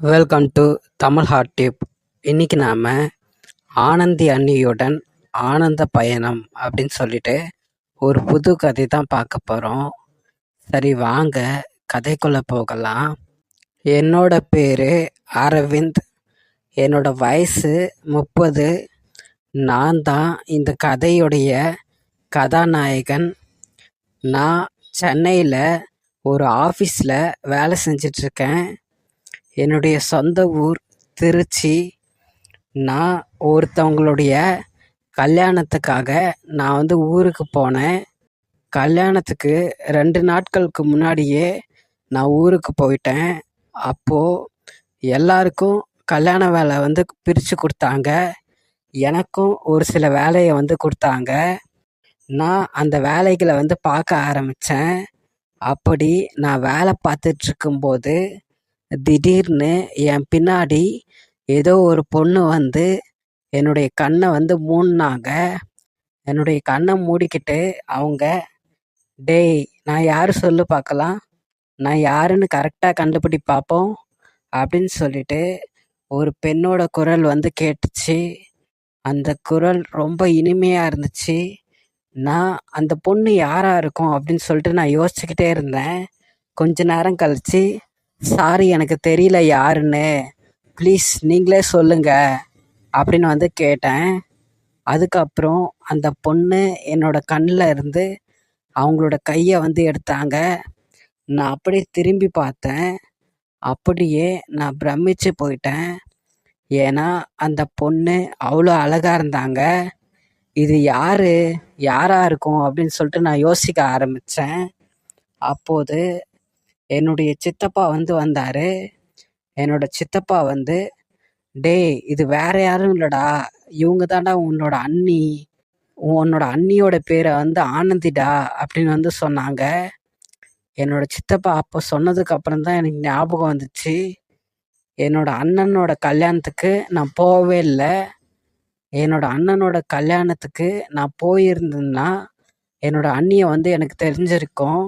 Welcome to Tamil heart tube இன்னைக்கு நாம் ஆனந்தி அண்ணியுடன் ஆனந்த பயணம் அப்படின்னு சொல்லிட்டு ஒரு புது கதை தான் பார்க்க போகிறோம் சரி வாங்க. கதைக்குள்ளே போகலாம். என்னோட பேர் அரவிந்த். என்னோட வயசு முப்பது. நான் தான் இந்த கதையுடைய கதாநாயகன். நான் சென்னையில் ஒரு ஆஃபீஸில் வேலை செஞ்சிட்ருக்கேன் என்னுடைய சொந்த ஊர் திருச்சி. நான் ஒருத்தவங்களுடைய கல்யாணத்துக்காக நான் வந்து ஊருக்கு போனேன். கல்யாணத்துக்கு ரெண்டு நாட்களுக்கு முன்னாடியே நான் ஊருக்கு போயிட்டேன். அப்போது எல்லாருக்கும் கல்யாண வேலை வந்து பிரித்து கொடுத்தாங்க. எனக்கும் ஒரு சில வேலையை வந்து கொடுத்தாங்க. நான் அந்த வேலைகளை வந்து பார்க்க ஆரம்பித்தேன் அப்படி நான் வேலை பார்த்துட்ருக்கும்போது திடீர்னு என் பின்னாடி ஏதோ ஒரு பொண்ணு வந்து என்னுடைய கண்ணை வந்து மூடினாங்க. என்னுடைய கண்ணை மூடிக்கிட்டு அவங்க டேய் நான் யார் சொல்லு பார்க்கலாம்? நான் யாருன்னு கரெக்டாக கண்டுபிடி பார்ப்போம் அப்படின்னு சொல்லிட்டு ஒரு பெண்ணோட குரல் வந்து கேட்டுச்சு. அந்த குரல் ரொம்ப இனிமையாக இருந்துச்சு. நான் அந்த பொண்ணு யாராக இருக்கும்? அப்படின்னு சொல்லிட்டு நான் யோசிச்சுக்கிட்டே இருந்தேன். கொஞ்ச நேரம் கழித்து சாரி எனக்கு தெரியல யாருன்னு. ப்ளீஸ் நீங்களே சொல்லுங்கள் அப்படின்னு வந்து கேட்டேன். அதுக்கப்புறம் அந்த பொண்ணு என்னோட கண்ணில் இருந்து அவங்களோட கையை வந்து எடுத்தாங்க. நான் அப்படியே திரும்பி பார்த்தேன். அப்படியே நான் பிரமிச்சு போயிட்டேன். ஏன்னா அந்த பொண்ணு அவ்வளோ அழகாக இருந்தாங்க. இது யார்? யாராக இருக்கும்? அப்படின்னு சொல்லிட்டு நான் யோசிக்க ஆரம்பித்தேன் அப்போது என்னுடைய சித்தப்பா வந்து வந்தார். என்னோட சித்தப்பா வந்து டேய் இது வேற யாரும் இல்லைடா. இவங்க தாண்டா உன்னோட அண்ணி. உன்னோட அண்ணியோட பேரை வந்து ஆனந்திடா அப்படின்னு வந்து சொன்னாங்க. என்னோட சித்தப்பா அப்போ சொன்னதுக்கு அப்புறம் தான் எனக்கு ஞாபகம் வந்துச்சு. என்னோட அண்ணனோட கல்யாணத்துக்கு நான் போகவே இல்லை. என்னோட அண்ணனோட கல்யாணத்துக்கு நான் போயிருந்தேன்னா என்னோட அண்ணியை வந்து எனக்கு தெரிஞ்சிருக்கும்.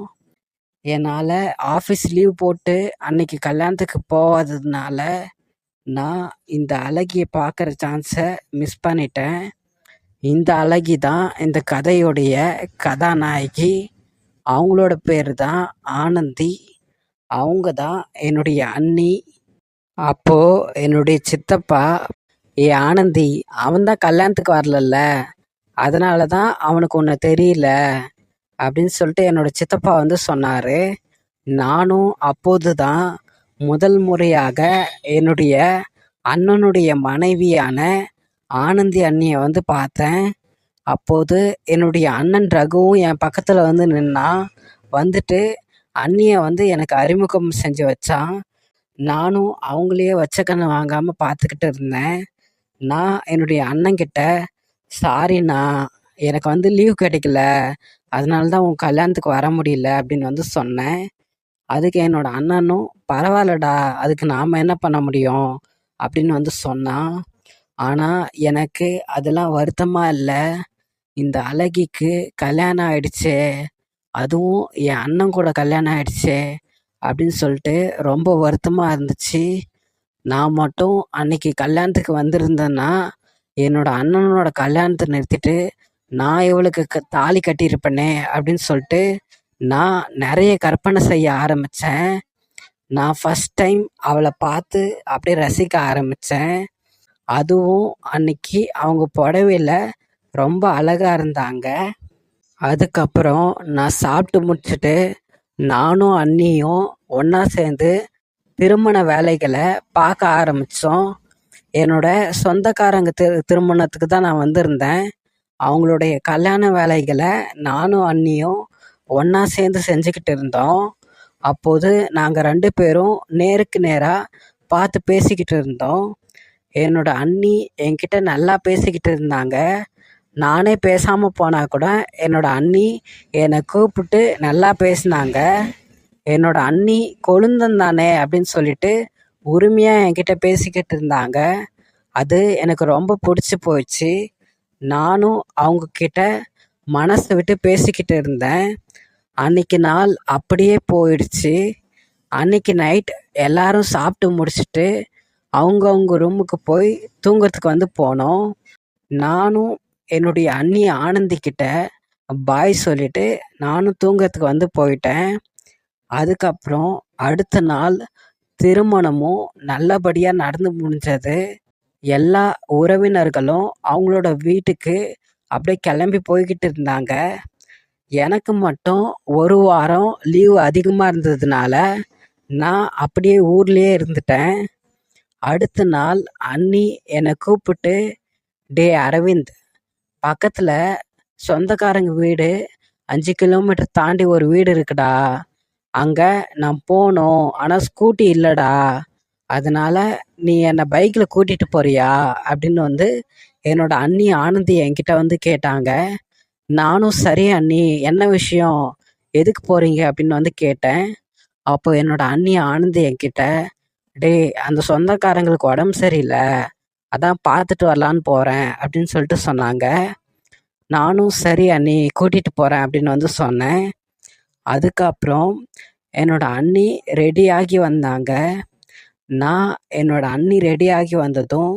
என்னால் ஆஃபீஸ் லீவ் போட்டு அன்னைக்கு கல்யாணத்துக்கு போகாததுனால நான் இந்த அழகியை பார்க்குற சான்ஸை மிஸ் பண்ணிட்டேன். இந்த அழகி தான் இந்த கதையுடைய கதாநாயகி. அவங்களோட பேர் தான் ஆனந்தி. அவங்க தான் என்னுடைய அண்ணி. அப்போது என்னுடைய சித்தப்பா ஏ ஆனந்தி அவன் தான் கல்யாணத்துக்கு வரலல்ல. அதனால தான் அவனுக்கு ஒன்று தெரியல. அப்படின்னு சொல்லிட்டு என்னோட சித்தப்பா வந்து சொன்னார். நானும் அப்போது தான் முதல் முறையாக என்னுடைய அண்ணனுடைய மனைவியான ஆனந்தி அண்ணியை வந்து பார்த்தேன். அப்போது என்னுடைய அண்ணன் ரகுவும் என் பக்கத்தில் வந்து நின்னா வந்துட்டு அண்ணியை வந்து எனக்கு அறிமுகம் செஞ்சு வச்சான். நானும் அவங்களையே வச்ச கண்ணு வாங்காமல் பார்த்துக்கிட்டு இருந்தேன். நான் என்னுடைய அண்ணங்கிட்ட சாரிண்ணா எனக்கு வந்து லீவ் கிடைக்கல. அதனால தான் உன் கல்யாணத்துக்கு வர முடியல அப்படின்னு வந்து சொன்னேன். அதுக்கு என்னோட அண்ணனும் பரவாயில்லடா அதுக்கு நாம் என்ன பண்ண முடியும்? அப்படின்னு வந்து சொன்னான். ஆனால் எனக்கு அதெல்லாம் வருத்தமாக இல்லை. இந்த அழகிக்கு கல்யாணம் ஆயிடுச்சே அதுவும் என் அண்ணன் கூட கல்யாணம் ஆயிடுச்சே அப்படின்னு சொல்லிட்டு ரொம்ப வருத்தமாக இருந்துச்சு. நான் மட்டும் அன்னைக்கு கல்யாணத்துக்கு வந்திருந்தேன்னா என்னோட அண்ணனோட கல்யாணத்தை நிறுத்திட்டு நான் இவளுக்கு க தாலி கட்டியிருப்பேனே அப்படின்னு சொல்லிட்டு நான் நிறைய கற்பனை செய்ய ஆரம்பித்தேன் நான் ஃபஸ்ட் டைம் அவளை பார்த்து அப்படியே ரசிக்க ஆரம்பித்தேன் அதுவும் அன்னைக்கு அவங்க புடவையில் ரொம்ப அழகாக இருந்தாங்க. அதுக்கப்புறம் நான் சாப்பிட்டு முடிச்சுட்டு நானும் அண்ணியும் ஒன்றா சேர்ந்து திருமண வேலைகளை பார்க்க ஆரம்பித்தோம் என்னோட சொந்தக்காரங்க திரு திருமணத்துக்கு தான் நான் வந்திருந்தேன். அவங்களுடைய கல்யாண வேலைகளை நானும் அண்ணியும் ஒன்றா சேர்ந்து செஞ்சுக்கிட்டு இருந்தோம். அப்போது நாங்கள் ரெண்டு பேரும் நேருக்கு நேராக பார்த்து பேசிக்கிட்டு இருந்தோம். என்னோட அண்ணி என்கிட்ட நல்லா பேசிக்கிட்டு இருந்தாங்க. நானே பேசாமல் போனால் கூட என்னோடய அண்ணி என்னை கூப்பிட்டு நல்லா பேசினாங்க. என்னோடய அண்ணி கொழுந்தன் தானே அப்படின்னு சொல்லிட்டு உரிமையாக என்கிட்ட பேசிக்கிட்டு இருந்தாங்க. அது எனக்கு ரொம்ப பிடிச்சி போயிடுச்சு நானும் அவங்க கிட்ட மனசை விட்டு பேசிக்கிட்டு இருந்தேன். அன்னைக்கு நாள் அப்படியே போயிடுச்சு. அன்னைக்கு நைட் எல்லாரும் சாப்பிட்டு முடிச்சுட்டு அவங்கவுங்க ரூமுக்கு போய் தூங்குறதுக்கு வந்து போனோம். நானும் என்னுடைய அண்ணி ஆனந்திக்கிட்ட பாய் சொல்லிட்டு நானும் தூங்குறதுக்கு வந்து போயிட்டேன். அதுக்கப்புறம் அடுத்த நாள் திருமணமும் நல்லபடியாக நடந்து முடிஞ்சது. எல்லா உறவினர்களும் அவங்களோட வீட்டுக்கு அப்படியே கிளம்பி போய்கிட்டு இருந்தாங்க. எனக்கு மட்டும் ஒரு வாரம் லீவு அதிகமாக இருந்ததுனால நான் அப்படியே ஊர்லேயே இருந்துட்டேன். அடுத்த நாள் அண்ணி என்னை கூப்பிட்டு டே அரவிந்த் பக்கத்தில் சொந்தக்காரங்க வீடு அஞ்சு கிலோமீட்டர் தாண்டி ஒரு வீடு இருக்குடா. அங்கே நான் போகணும் ஆனால் ஸ்கூட்டி இல்லைடா. அதனால நீ என்னை பைக்கில் கூட்டிகிட்டு போறியா? அப்படின்னு வந்து என்னோட அண்ணி ஆனந்தி என்கிட்ட வந்து கேட்டாங்க. நானும் சரி அண்ணி என்ன விஷயம்? எதுக்கு போகிறீங்க அப்படின்னு வந்து கேட்டேன். அப்போ என்னோட அண்ணி ஆனந்தி என்கிட்ட டேய் அந்த சொந்தக்காரங்களுக்கு உடம்பு சரியில்லை. அதான் பார்த்துட்டு வரலான்னு போகிறேன் அப்படின்னு சொல்லிட்டு சொன்னாங்க. நானும் சரி அண்ணி கூட்டிகிட்டு போகிறேன் அப்படின்னு வந்து சொன்னேன். அதுக்கப்புறம் என்னோட அண்ணி ரெடியாகி வந்தாங்க. நான் என்னோட அண்ணி ரெடியாகி வந்ததும்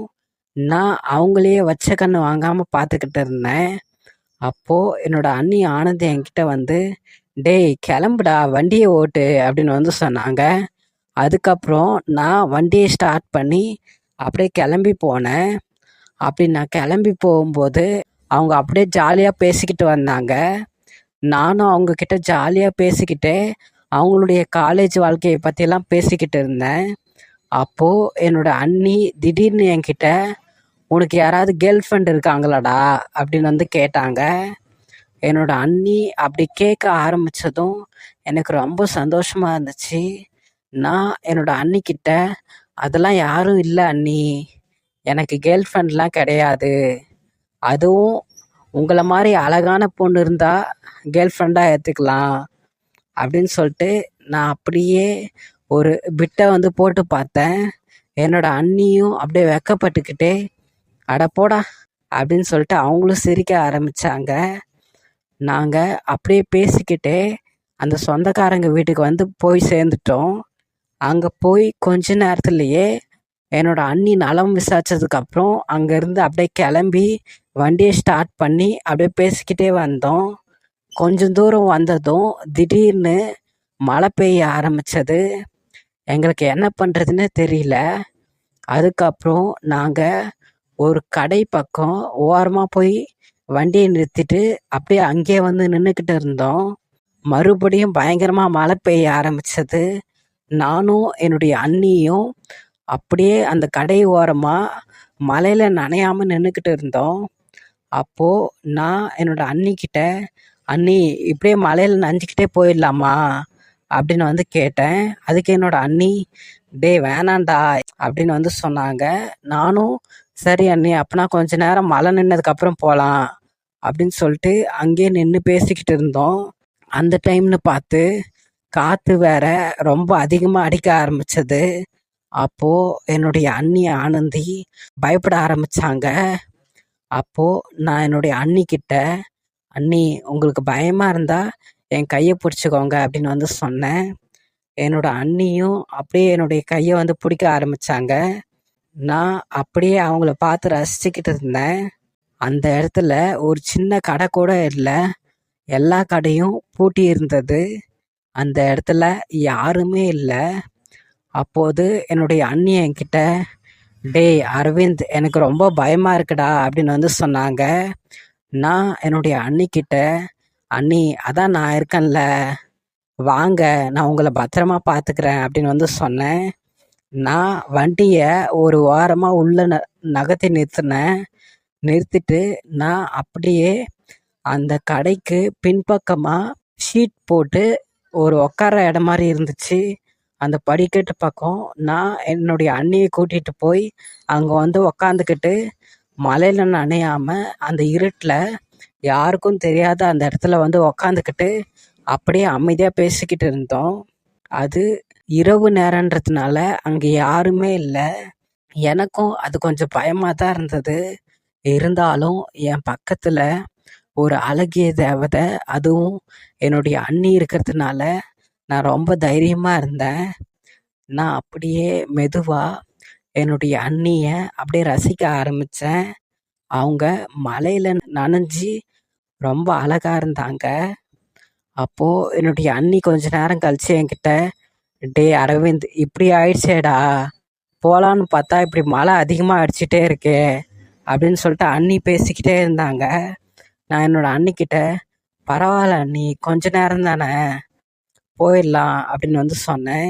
நான் அவங்களையே வச்ச கண்ணு வாங்காமல் பார்த்துக்கிட்டு இருந்தேன். அப்போது என்னோட அண்ணி ஆனந்தி என்கிட்ட வந்து டேய் கிளம்புடா வண்டியை ஓட்டு அப்படின்னு வந்து சொன்னாங்க. அதுக்கப்புறம் நான் வண்டியை ஸ்டார்ட் பண்ணி அப்படியே கிளம்பி போனேன். அப்படி நான் கிளம்பி போகும்போது அவங்க அப்படியே ஜாலியாக பேசிக்கிட்டு வந்தாங்க. நானும் அவங்கக்கிட்ட ஜாலியாக பேசிக்கிட்டு அவங்களுடைய காலேஜ் வாழ்க்கையை பற்றியெல்லாம் பேசிக்கிட்டு இருந்தேன். அப்போது என்னோட அண்ணி திடீர்னு என்கிட்ட உனக்கு யாராவது கேர்ள் ஃப்ரெண்ட் இருக்காங்களாடா? அப்படின்னு வந்து கேட்டாங்க. என்னோட அண்ணி அப்படி கேட்க ஆரம்பித்ததும் எனக்கு ரொம்ப சந்தோஷமாக இருந்துச்சு. நான் என்னோட அண்ணிக்கிட்ட அதெல்லாம் யாரும் இல்லை அண்ணி. எனக்கு கேர்ள் ஃப்ரெண்ட்லாம் கிடையாது. அதுவும் உங்களை மாதிரி அழகான பொண்ணு இருந்தால் கேர்ள் ஃப்ரெண்டாக ஏற்றுக்கலாம் அப்படின்னு சொல்லிட்டு நான் அப்படியே ஒரு பிட்டை வந்து போட்டு பார்த்தேன். என்னோட அண்ணியும் அப்படியே வெக்கப்பட்டுக்கிட்டே அட போடா அப்படின்னு சொல்லிட்டு அவங்களும் சிரிக்க ஆரம்பித்தாங்க நாங்கள் அப்படியே பேசிக்கிட்டே அந்த சொந்தக்காரங்க வீட்டுக்கு வந்து போய் சேர்ந்துட்டோம். அங்கே போய் கொஞ்ச நேரத்துலையே என்னோட அண்ணி நலம் விசாரிச்சதுக்கப்புறம் அங்கேருந்து அப்படியே கிளம்பி வண்டியை ஸ்டார்ட் பண்ணி அப்படியே பேசிக்கிட்டே வந்தோம். கொஞ்சம் தூரம் வந்ததும் திடீர்னு மழை பெய்ய ஆரம்பித்தது எங்களுக்கு என்ன பண்ணுறதுன்னு தெரியல. அதுக்கப்புறம் நாங்கள் ஒரு கடை பக்கம் ஓரமாக போய் வண்டியை நிறுத்திட்டு அப்படியே அங்கேயே வந்து நின்றுக்கிட்டு இருந்தோம். மறுபடியும் பயங்கரமாக மழை பெய்ய ஆரம்பித்தது நானும் என்னுடைய அண்ணியும் அப்படியே அந்த கடை ஓரமாக மழையில் நனையாமல் நின்றுக்கிட்டு இருந்தோம். அப்போது நான் என்னோடய அண்ணிக்கிட்ட அண்ணி இப்படியே மலையில் நஞ்சிக்கிட்டே போயிடலாமா? அப்படின்னு வந்து கேட்டேன். அதுக்கு என்னோட அண்ணி டே வேணாண்டா அப்படின்னு வந்து சொன்னாங்க. நானும் சரி அண்ணி அப்பனா கொஞ்ச நேரம் மழை நின்னதுக்கப்புறம் போகலாம் அப்படின்னு சொல்லிட்டு அங்கேயே நின்று பேசிக்கிட்டு இருந்தோம். அந்த டைம்னு பார்த்து காற்று வேற ரொம்ப அதிகமாக அடிக்க ஆரம்பிச்சது. அப்போது என்னுடைய அண்ணி ஆனந்தி பயப்பட ஆரம்பித்தாங்க அப்போது நான் என்னுடைய அண்ணிக்கிட்ட அண்ணி உங்களுக்கு பயமாக இருந்தால் என் கையை பிடிச்சிக்கோங்க அப்படின்னு வந்து சொன்னேன். என்னோட அண்ணியும் அப்படியே என்னுடைய கையை வந்து பிடிக்க ஆரம்பித்தாங்க நான் அப்படியே அவங்கள பார்த்து ரசிச்சுக்கிட்டு இருந்தேன். அந்த இடத்துல ஒரு சின்ன கடை கூட இல்லை. எல்லா கடையும் பூட்டி இருந்தது. அந்த இடத்துல யாருமே இல்லை. அப்போது என்னுடைய அண்ணி என்கிட்ட டேய் அரவிந்த் எனக்கு ரொம்ப பயமாக இருக்குடா அப்படின்னு வந்து சொன்னாங்க. நான் என்னுடைய அண்ணிக்கிட்ட அண்ணி அதான் நான் இருக்கேன்ல. வாங்க நான் உங்களை பத்திரமா பார்த்துக்கிறேன் அப்படின்னு வந்து சொன்னேன். நான் வண்டியை ஒரு வாரமாக உள்ள ந நகர்த்தி நிறுத்தினேன். நிறுத்திட்டு நான் அப்படியே அந்த கடைக்கு பின்பக்கமாக ஷீட் போட்டு ஒரு உட்கார இடம் மாதிரி இருந்துச்சு. அந்த படிக்கட்டு பக்கம் நான் என்னுடைய அண்ணியை கூட்டிகிட்டு போய் அங்கே வந்து உக்காந்துக்கிட்டு மழையில் நனையாமல் அந்த இருட்டில் யாருக்கும் தெரியாத அந்த இடத்துல வந்து உக்காந்துக்கிட்டு அப்படியே அமைதியாக பேசிக்கிட்டு இருந்தோம். அது இரவு நேரன்றதுனால அங்கே யாருமே இல்லை. எனக்கும் அது கொஞ்சம் பயமாக தான் இருந்தது. இருந்தாலும் என் பக்கத்தில் ஒரு அழகிய தேவதை அதுவும் என்னுடைய அண்ணி இருக்கிறதுனால நான் ரொம்ப தைரியமாக இருந்தேன். நான் அப்படியே மெதுவாக என்னுடைய அண்ணியை அப்படியே ரசிக்க ஆரம்பித்தேன் அவங்க மலையில் நனைஞ்சி ரொம்ப அழகாக இருந்தாங்க. அப்போது என்னுடைய அண்ணி கொஞ்ச நேரம் கழிச்சு என்கிட்ட டே அரவிந்த் இப்படி ஆயிடுச்சேடா. போகலான்னு பார்த்தா இப்படி மழை அதிகமாக அடிச்சிட்டே இருக்கே அப்படின்னு சொல்லிட்டு அண்ணி பேசிக்கிட்டே இருந்தாங்க. நான் என்னோட அண்ணிக்கிட்ட பரவாயில்ல அண்ணி கொஞ்ச நேரம் தானே போயிடலாம் அப்படின்னு வந்து சொன்னேன்.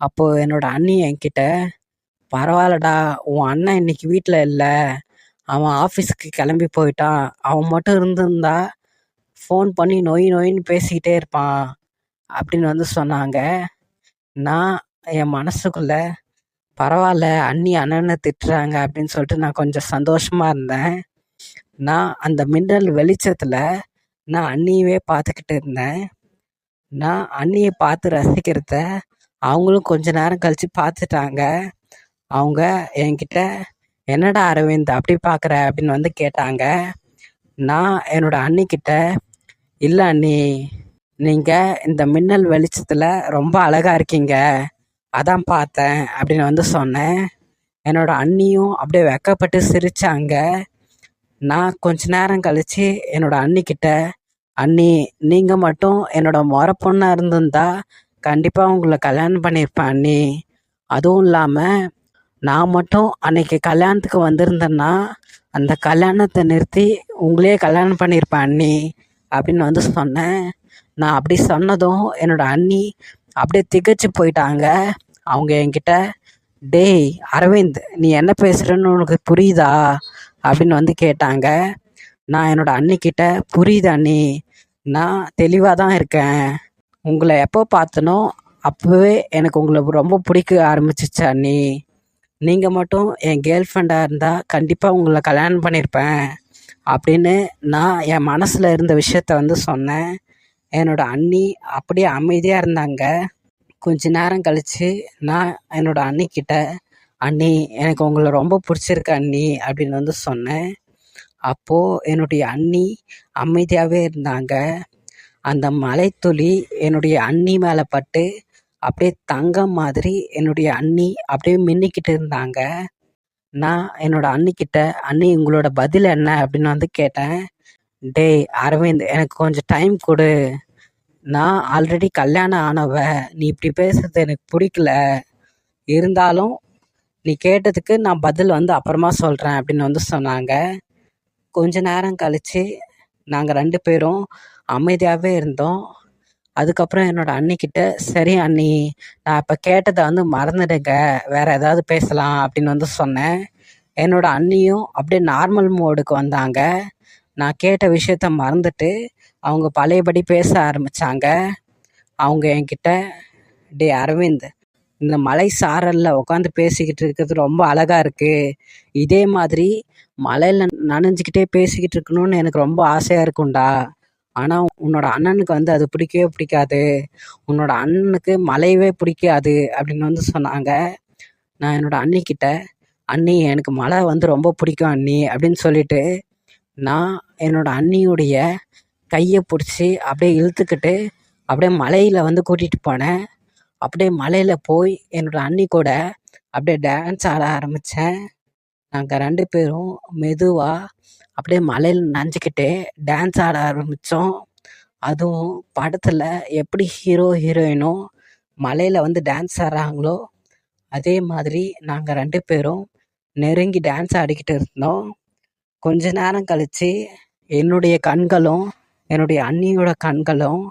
அப்போது என்னோட அண்ணி என்கிட்ட பரவாயில்லடா உன் அண்ணன் இன்னைக்கு வீட்டில் இல்லை. அவன் ஆஃபீஸுக்கு கிளம்பி போயிட்டான். அவன் மட்டும் இருந்திருந்தா ஃபோன் பண்ணி நொய் நொயின்னு பேசிக்கிட்டே இருப்பான் அப்படின்னு வந்து சொன்னாங்க. நான் என் மனசுக்குள்ள பரவாயில்ல அண்ணி அண்ணனை திட்டுறாங்க அப்படின்னு சொல்லிட்டு நான் கொஞ்சம் சந்தோஷமாக இருந்தேன். நான் அந்த மின்னல் வெளிச்சத்தில் நான் அண்ணியவே பார்த்துக்கிட்டு இருந்தேன். நான் அண்ணியை பார்த்து ரசிக்கிறத அவங்களும் கொஞ்ச நேரம் கழித்து பார்த்துட்டாங்க. அவங்க என்கிட்ட என்னடா அரவிந்த் அப்படி பார்க்குற அப்படின்னு வந்து கேட்டாங்க. நான் என்னோட அண்ணிக்கிட்ட இல்லை அண்ணி நீங்கள் இந்த மின்னல் வெளிச்சத்தில் ரொம்ப அழகாக இருக்கீங்க. அதான் பார்த்தேன் அப்படின்னு வந்து சொன்னேன். என்னோட அண்ணியும் அப்படியே வெக்கப்பட்டு சிரித்தாங்க நான் கொஞ்ச நேரம் கழித்து என்னோட அண்ணிக்கிட்ட அண்ணி நீங்கள் மட்டும் என்னோட முறை பொண்ணாக இருந்திருந்தா கண்டிப்பாக உங்களை கல்யாணம் பண்ணியிருப்பேன் அண்ணி. அதுவும் இல்லாமல் நான் மட்டும் அன்னைக்கு கல்யாணத்துக்கு வந்திருந்தேன்னா அந்த கல்யாணத்தை நிறுத்தி உங்களே கல்யாணம் பண்ணியிருப்பேன் அண்ணி அப்படின்னு வந்து சொன்னேன். நான் அப்படி சொன்னதும் என்னோட அண்ணி அப்படியே திகச்சு போயிட்டாங்க. அவங்க என்கிட்ட டேய் அரவிந்த் நீ என்ன பேசுகிறேன்னு உனக்கு புரியுதா? அப்படின்னு வந்து கேட்டாங்க. நான் என்னோட அண்ணிக்கிட்ட புரியுது அண்ணி நான் தெளிவாக தான் இருக்கேன். உங்களை எப்போ பார்த்தனோ அப்போவே எனக்கு உங்களை ரொம்ப பிடிக்க ஆரம்பிச்சிச்சு அண்ணி. நீங்கள் மட்டும் என் கேர்ள் ஃப்ரெண்டாக இருந்தால் கண்டிப்பாக உங்களை கல்யாணம் பண்ணியிருப்பேன் அப்படின்னு நான் என் மனசில் இருந்த விஷயத்த வந்து சொன்னேன். என்னோட அண்ணி அப்படியே அமைதியாக இருந்தாங்க. கொஞ்ச நேரம் கழித்து நான் என்னோட அண்ணிக்கிட்ட அண்ணி எனக்கு உங்களை ரொம்ப பிடிச்சிருக்கு அண்ணி அப்படின்னு வந்து சொன்னேன். அப்போது என்னுடைய அண்ணி அமைதியாகவே இருந்தாங்க. அந்த மலைத்துளி என்னுடைய அண்ணி மேலே பட்டு அப்படியே தங்கம் மாதிரி என்னுடைய அண்ணி அப்படியே மின்னிக்கிட்டு இருந்தாங்க. நான் என்னோட அண்ணிக்கிட்ட அண்ணி உங்களோட பதில் என்ன? அப்படின்னு வந்து கேட்டேன். டேய் அரவிந்த் எனக்கு கொஞ்சம் டைம் கொடு. நான் ஆல்ரெடி கல்யாணம் ஆனவ. நீ இப்படி பேசுறது எனக்கு பிடிக்கல. இருந்தாலும் நீ கேட்டதுக்கு நான் பதில் வந்து அப்புறமா சொல்கிறேன் அப்படின்னு வந்து சொன்னாங்க. கொஞ்ச நேரம் கழித்து நாங்கள் ரெண்டு பேரும் அமைதியாகவே இருந்தோம். அதுக்கப்புறம் என்னோட அண்ணிக்கிட்ட சரி அண்ணி நான் இப்போ கேட்டதை வந்து மறந்துடுங்க வேற ஏதாவது பேசலாம் அப்படின்னு வந்து சொன்னேன். என்னோட அண்ணியும் அப்படியே நார்மல் மோடுக்கு வந்தாங்க. நான் கேட்ட விஷயத்த மறந்துட்டு அவங்க பழையபடி பேச ஆரம்பித்தாங்க அவங்க என்கிட்ட டே அரவிந்த் இந்த மலை சாரலில் உட்காந்து பேசிக்கிட்டு இருக்கிறது ரொம்ப அழகாக இருக்குது இதே மாதிரி மலையில் நனைஞ்சிக்கிட்டே பேசிக்கிட்டு இருக்கணும்னு எனக்கு ரொம்ப ஆசையாக இருக்கும்டா. ஆனால் உன்னோட அண்ணனுக்கு வந்து அது பிடிக்கவே பிடிக்காது. உன்னோட அண்ணனுக்கு மலையவே பிடிக்காது அப்படின்னு வந்து சொன்னாங்க. நான் என்னோட அண்ணிக்கிட்ட அண்ணி எனக்கு மலை வந்து ரொம்ப பிடிக்கும் அண்ணி அப்படின்னு சொல்லிட்டு நான் என்னோட அண்ணியுடைய கையை பிடிச்சி அப்படியே இழுத்துக்கிட்டு அப்படியே மலையில் வந்து கூட்டிகிட்டு போனேன். அப்படியே மலையில் போய் என்னோட அண்ணி கூட அப்படியே டான்ஸ் ஆட ஆரம்பித்தேன் நாங்கள் ரெண்டு பேரும் மெதுவாக அப்படியே மலையில் நனைஞ்சிக்கிட்டே டான்ஸ் ஆட ஆரம்பித்தோம் அதுவும் படத்தில் எப்படி ஹீரோ ஹீரோயினும் மலையில் வந்து டான்ஸ் ஆடுறாங்களோ அதே மாதிரி நாங்கள் ரெண்டு பேரும் நெருங்கி டான்ஸ் ஆடிக்கிட்டு இருந்தோம். கொஞ்ச நேரம் கழித்து என்னுடைய கண்களும் என்னுடைய அண்ணியோட கண்களும்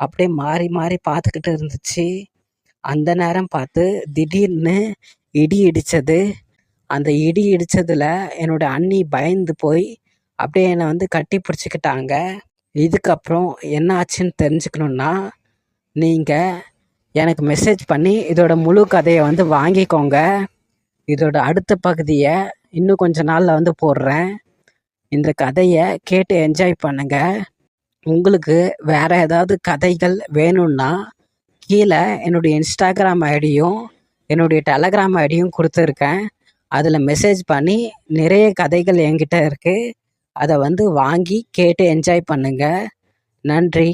அப்படியே மாறி மாறி பார்த்துக்கிட்டு இருந்துச்சு. அந்த நேரம் பார்த்து திடீர்னு இடி இடித்தது அந்த இடி இடித்ததில் என்னோட அண்ணி பயந்து போய் அப்படியே என்னை வந்து கட்டி பிடிச்சிக்கிட்டாங்க. இதுக்கப்புறம் என்ன ஆச்சுன்னு தெரிஞ்சுக்கணுன்னா நீங்கள் எனக்கு மெசேஜ் பண்ணி இதோட முழு கதையை வந்து வாங்கிக்கோங்க. இதோட அடுத்த பகுதியை இன்னும் கொஞ்ச நாளில் வந்து போடுறேன். இந்த கதையை கேட்டு என்ஜாய் பண்ணுங்கள் உங்களுக்கு வேறு ஏதாவது கதைகள் வேணும்னா கீழே என்னுடைய இன்ஸ்டாகிராம் ஐடியும் என்னுடைய டெலகிராம் ஐடியும் கொடுத்துருக்கேன். அதில் மெசேஜ் பண்ணி நிறைய கதைகள் என்கிட்ட இருக்குது அதை வந்து வாங்கி கேட்டு என்ஜாய் பண்ணுங்கள் நன்றி.